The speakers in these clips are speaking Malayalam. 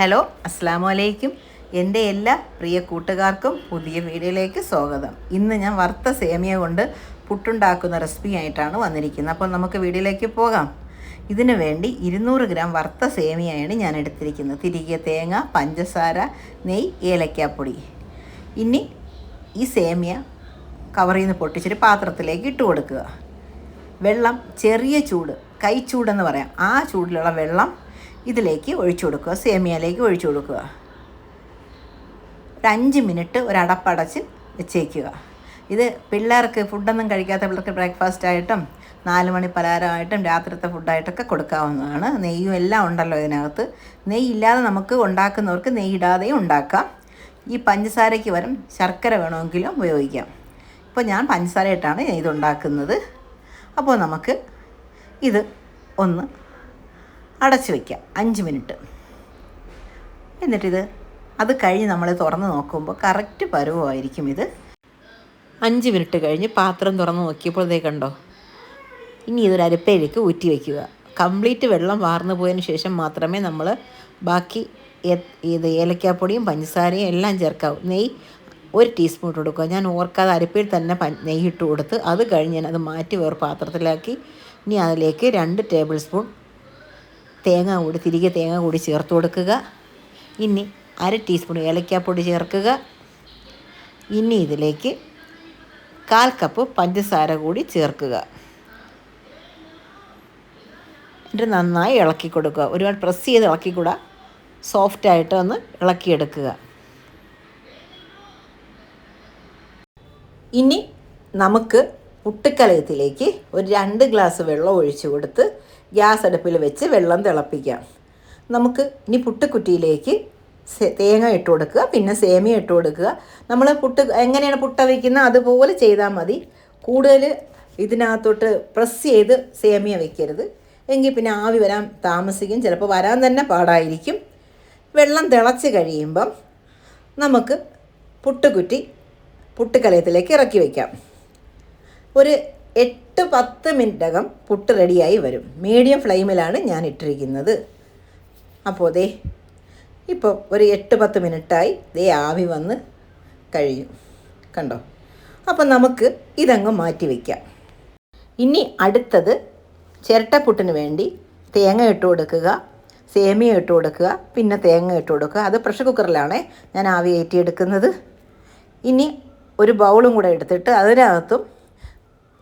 ഹലോ അസ്സാം വലൈക്കും എന്റെ എല്ലാ പ്രിയ കൂട്ടുകാർക്കും പുതിയ വീഡിയോയിലേക്ക് സ്വാഗതം. ഇന്ന് ഞാൻ വറുത്ത സേമിയ കൊണ്ട് പുട്ടുണ്ടാക്കുന്ന റെസിപ്പി ആയിട്ടാണ് വന്നിരിക്കുന്നത്. അപ്പോൾ നമുക്ക് വീഡിയോയിലേക്ക് പോകാം. ഇതിനു വേണ്ടി ഇരുന്നൂറ് ഗ്രാം വറുത്ത സേമിയയാണ് ഞാൻ എടുത്തിരിക്കുന്നത്. തിരികെ തേങ്ങ പഞ്ചസാര നെയ് ഏലക്കാപ്പൊടി. ഇനി ഈ സേമിയ കവറിൽ നിന്ന് പൊട്ടിച്ചിട്ട് പാത്രത്തിലേക്ക് ഇട്ട് കൊടുക്കുക. വെള്ളം ചെറിയ ചൂട് കൈ ചൂടെന്ന് പറയാം. ആ ചൂടിലുള്ള വെള്ളം ഇതിലേക്ക് ഒഴിച്ചു കൊടുക്കുക. സേമിയയിലേക്ക് ഒഴിച്ചു കൊടുക്കുക. ഒരു അഞ്ച് മിനിറ്റ് ഒരടപ്പടച്ച് വെച്ചേക്കുക. ഇത് പിള്ളേർക്ക് ഫുഡൊന്നും കഴിക്കാത്ത പിള്ളേർക്ക് ബ്രേക്ക്ഫാസ്റ്റ് ആയിട്ടും നാല് മണി പലഹാരമായിട്ടും രാത്രിത്തെ ഫുഡായിട്ടൊക്കെ കൊടുക്കാവുന്നതാണ്. നെയ്യും എല്ലാം ഉണ്ടല്ലോ ഇതിനകത്ത്. നെയ്യ് ഇല്ലാതെ നമുക്ക് ഉണ്ടാക്കുന്നവർക്ക് നെയ്യ് ഇടാതെയും ഉണ്ടാക്കാം. ഈ പഞ്ചസാരയ്ക്ക് വരും ശർക്കര വേണമെങ്കിലും ഉപയോഗിക്കാം. ഇപ്പോൾ ഞാൻ പഞ്ചസാര ഇട്ടാണ് ഇത് ഉണ്ടാക്കുന്നത്. അപ്പോൾ നമുക്ക് ഇത് ഒന്ന് അടച്ചു വയ്ക്കാം അഞ്ച് മിനിറ്റ്. എന്നിട്ടിത് അത് കഴിഞ്ഞ് നമ്മൾ തുറന്ന് നോക്കുമ്പോൾ കറക്റ്റ് പരുവമായിരിക്കും ഇത്. അഞ്ച് മിനിറ്റ് കഴിഞ്ഞ് പാത്രം തുറന്ന് നോക്കിയപ്പോൾ ഇതേ കണ്ടോ? ഇനി ഇതൊരു അരിപ്പയിലേക്ക് ഊറ്റി വയ്ക്കുക കംപ്ലീറ്റ് വെള്ളം വാർന്നു പോയതിന് ശേഷം മാത്രമേ നമ്മൾ ബാക്കി ഇത് ഏലക്കാപ്പൊടിയും പഞ്ചസാരയും എല്ലാം ചേർക്കാവൂ. നെയ്യ് ഒരു ടീസ്പൂൺ ഇട്ട് കൊടുക്കുക. ഞാൻ ഓർക്കാതെ അരിപ്പയിൽ തന്നെ നെയ്യ് ഇട്ട് കൊടുത്ത് അത് കഴിഞ്ഞ് ഞാൻ അത് മാറ്റി വേറെ പാത്രത്തിലാക്കി. ഇനി അതിലേക്ക് രണ്ട് ടേബിൾ സ്പൂൺ തേങ്ങ കൂടി തിരികെ തേങ്ങ കൂടി ചേർത്ത് കൊടുക്കുക. ഇനി അര ടീസ്പൂൺ ഏലക്കാപ്പൊടി ചേർക്കുക. ഇനി ഇതിലേക്ക് കാൽ കപ്പ് പഞ്ചസാര കൂടി ചേർക്കുക. എന്നിട്ട് നന്നായി ഇളക്കി കൊടുക്കുക. ഒരുപാട് പ്രസ് ചെയ്ത് ഇളക്കിക്കൂടാ സോഫ്റ്റായിട്ട് ഒന്ന് ഇളക്കിയെടുക്കുക ഇനി നമുക്ക് പുട്ടുക്കലയത്തിലേക്ക് ഒരു രണ്ട് ഗ്ലാസ് വെള്ളം ഒഴിച്ചു കൊടുത്ത് ഗ്യാസ് അടുപ്പിൽ വെച്ച് വെള്ളം തിളപ്പിക്കാം. നമുക്ക് ഇനി പുട്ടുക്കുറ്റിയിലേക്ക് തേങ്ങ ഇട്ട് കൊടുക്കുക. പിന്നെ സേമിയ ഇട്ട് കൊടുക്കുക. നമ്മൾ പുട്ട് എങ്ങനെയാണ് പുട്ട വയ്ക്കുന്നത് അതുപോലെ ചെയ്താൽ മതി. കൂടുതൽ ഇതിനകത്തോട്ട് പ്രസ് ചെയ്ത് സേമിയ വയ്ക്കരുത് എങ്കിൽ പിന്നെ ആവി വരാൻ താമസിക്കും. ചിലപ്പോൾ വരാൻ തന്നെ പാടായിരിക്കും. വെള്ളം തിളച്ച് കഴിയുമ്പം നമുക്ക് പുട്ടുകുറ്റി പുട്ടുകലയത്തിലേക്ക് ഇറക്കി വയ്ക്കാം ഒരു എട്ട് പത്ത് മിനിറ്റകം പുട്ട് റെഡിയായി വരും. മീഡിയം ഫ്ലെയിമിലാണ് ഞാൻ ഇട്ടിരിക്കുന്നത്. അപ്പോൾ ദേ ഇപ്പോൾ ഒരു എട്ട് പത്ത് മിനിറ്റായി ദേ ആവി വന്ന് കഴിഞ്ഞു കണ്ടോ? അപ്പം നമുക്ക് ഇതങ്ങ് മാറ്റി വയ്ക്കാം ഇനി അടുത്തത് ചിരട്ടപ്പുട്ടിന് വേണ്ടി തേങ്ങ ഇട്ട് കൊടുക്കുക സേമിയ ഇട്ട് കൊടുക്കുക പിന്നെ തേങ്ങ ഇട്ട് കൊടുക്കുക. അത് പ്രഷർ കുക്കറിലാണേ ഞാൻ ആവി ഏറ്റിയെടുക്കുന്നത് ഇനി ഒരു ബൗളും കൂടെ എടുത്തിട്ട് അതിനകത്തും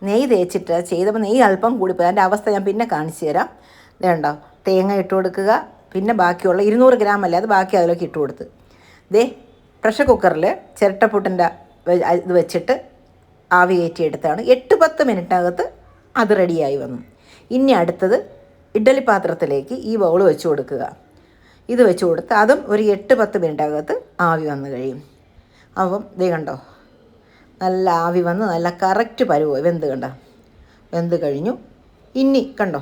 നെയ്യ് തേച്ചിട്ട് ചെയ്തപ്പോൾ നെയ്യ് അല്പം കൂടിപ്പോയി. അതിന്റെ അവസ്ഥ ഞാൻ പിന്നെ കാണിച്ചു തരാം. ഇതുണ്ടോ തേങ്ങ ഇട്ട് കൊടുക്കുക. പിന്നെ ബാക്കിയുള്ള ഇരുന്നൂറ് ഗ്രാം അല്ലേ അത് ബാക്കി അതിലേക്ക് ഇട്ട് കൊടുത്ത്. ദേ പ്രഷർ കുക്കറിൽ ചിരട്ടപ്പുട്ടിന്റെ ഇത് വെച്ചിട്ട് ആവി കയറ്റിയെടുത്താണ് എട്ട് പത്ത് മിനിറ്റിനകത്ത് അത് റെഡിയായി വന്നു. ഇനി അടുത്തത് ഇഡ്ഡലി പാത്രത്തിലേക്ക് ഈ ബൗൾ വെച്ച് കൊടുക്കുക. ഇത് വെച്ച് കൊടുത്ത് അതും ഒരു എട്ട് പത്ത് മിനിറ്റകത്ത് ആവി വന്നു കഴിയും. അപ്പം ദേ കണ്ടോ? നല്ല ആവി വന്ന് നല്ല കറക്റ്റ് പരുവോ വെന്ത് കണ്ട. വെന്ത് കഴിഞ്ഞു. ഇനി കണ്ടോ?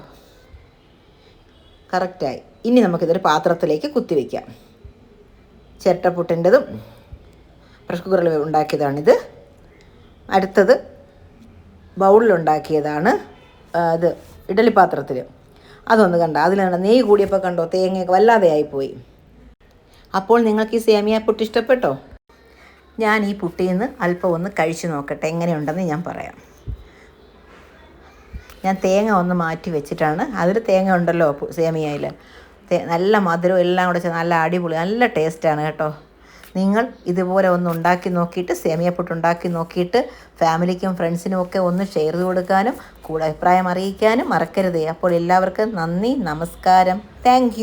കറക്റ്റായി ഇനി നമുക്കിതൊരു പാത്രത്തിലേക്ക് കുത്തി വയ്ക്കാം ചിരട്ടപ്പുട്ടിന്റെതും പ്രഷർ കുക്കറിൽ ഉണ്ടാക്കിയതാണിത്. അടുത്തത് ബൗളിലുണ്ടാക്കിയതാണ് അത് ഇഡലി പാത്രത്തിൽ അതൊന്ന് കണ്ട. അതിലാണ് നെയ്യ് കൂടിയപ്പോൾ കണ്ടോ തേങ്ങയൊക്കെ വല്ലാതെ ആയിപ്പോയി അപ്പോൾ നിങ്ങൾക്ക് ഈ സേമിയ പുട്ട് ഇഷ്ടപ്പെട്ടോ? ഞാൻ ഈ പുട്ടിയിൽ നിന്ന് അല്പം ഒന്ന് കഴിച്ചു നോക്കട്ടെ. എങ്ങനെയുണ്ടെന്ന് ഞാൻ പറയാം. ഞാൻ തേങ്ങ ഒന്ന് മാറ്റി വെച്ചിട്ടാണ്. അതിൽ തേങ്ങ ഉണ്ടല്ലോ സേമിയയിൽ നല്ല മധുരം എല്ലാം കൂടെ നല്ല അടിപൊളി നല്ല ടേസ്റ്റാണ് കേട്ടോ. നിങ്ങൾ ഇതുപോലെ ഒന്ന് ഉണ്ടാക്കി നോക്കിയിട്ട് സേമിയ പുട്ട് ഉണ്ടാക്കി നോക്കിയിട്ട് ഫാമിലിക്കും ഫ്രണ്ട്സിനും ഒക്കെ ഒന്ന് ഷെയർ ചെയ്ത് കൊടുക്കാനും കൂടെ അഭിപ്രായം അറിയിക്കാനും മറക്കരുതേ. അപ്പോൾ എല്ലാവർക്കും നന്ദി നമസ്കാരം. താങ്ക്